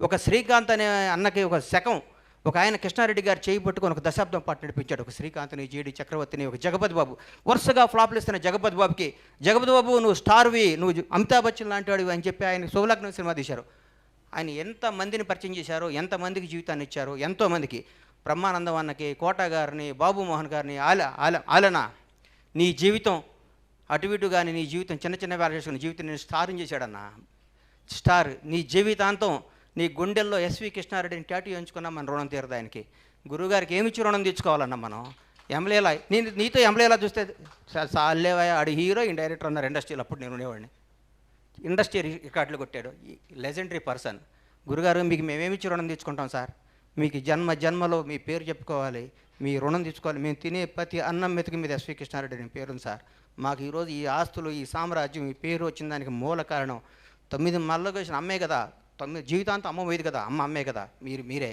ఒక శ్రీకాంత్ అనే అన్నకి ఒక శకం ఒక ఆయన కృష్ణారెడ్డి గారు చేయి పట్టుకొని ఒక దశాబ్దం పాటు నడిపించాడు. ఒక శ్రీకాంత్ని జీడి చక్రవర్తిని ఒక జగపతి బాబు. వరుసగా ఫ్లాప్లు ఇస్తున్న జగపతి బాబుకి జగపతి బాబు నువ్వు స్టార్వి నువ్వు అమితాబ్ బచ్చన్ లాంటి వాడివి అని చెప్పి ఆయన శుభలగ్నం సినిమా తీశారు. ఆయన ఎంతమందిని పరిచయం చేశారో ఎంతమందికి జీవితాన్ని ఇచ్చారో ఎంతోమందికి బ్రహ్మానందం అన్నకి కోట గారిని బాబు మోహన్ గారిని ఆల ఆల ఆలన నీ జీవితం అటు ఇటు కానీ నీ జీవితం చిన్న చిన్న వేల చేసుకుని జీవితం నేను స్టార్ని చేశాడన్న. స్టార్ నీ జీవితాంతం నీ గుండెల్లో ఎస్వి కృష్ణారెడ్డిని టాటూ ఎంచుకున్నా మన రుణం తీరదు ఆయనకి. గురువుగారికి ఏమిచ్చి రుణం తీర్చుకోవాలన్నా మనం? ఎంఎల్ఏలా నేను నీతో ఎంఎల్ఏలా చూస్తే సాలేవా ఆడు హీరో ఇన్ డైరెక్టర్ అన్నారు ఇండస్ట్రీలో అప్పుడు నేను ఉండేవాడిని. ఇండస్ట్రీ రికార్డులు కొట్టాడు. Legendary person. గురుగారు మీకు మేమేమిచ్చి రుణం తీసుకుంటాం సార్? మీకు జన్మ జన్మలో మీ పేరు చెప్పుకోవాలి మీ రుణం తీసుకోవాలి మేము తినే ప్రతి అన్నం మెతుకు మీద ఎస్వి కృష్ణారెడ్డి నేను పేరుంది సార్. మాకు ఈరోజు ఈ ఆస్తులు ఈ సామ్రాజ్యం ఈ పేరు వచ్చిన దానికి మూల కారణం తొమ్మిది మళ్ళకు వచ్చిన అమ్మే కదా. తొమ్మిది జీవితాంతం అమ్మ పోయేది కదా అమ్మ అమ్మే కదా మీరు మీరే.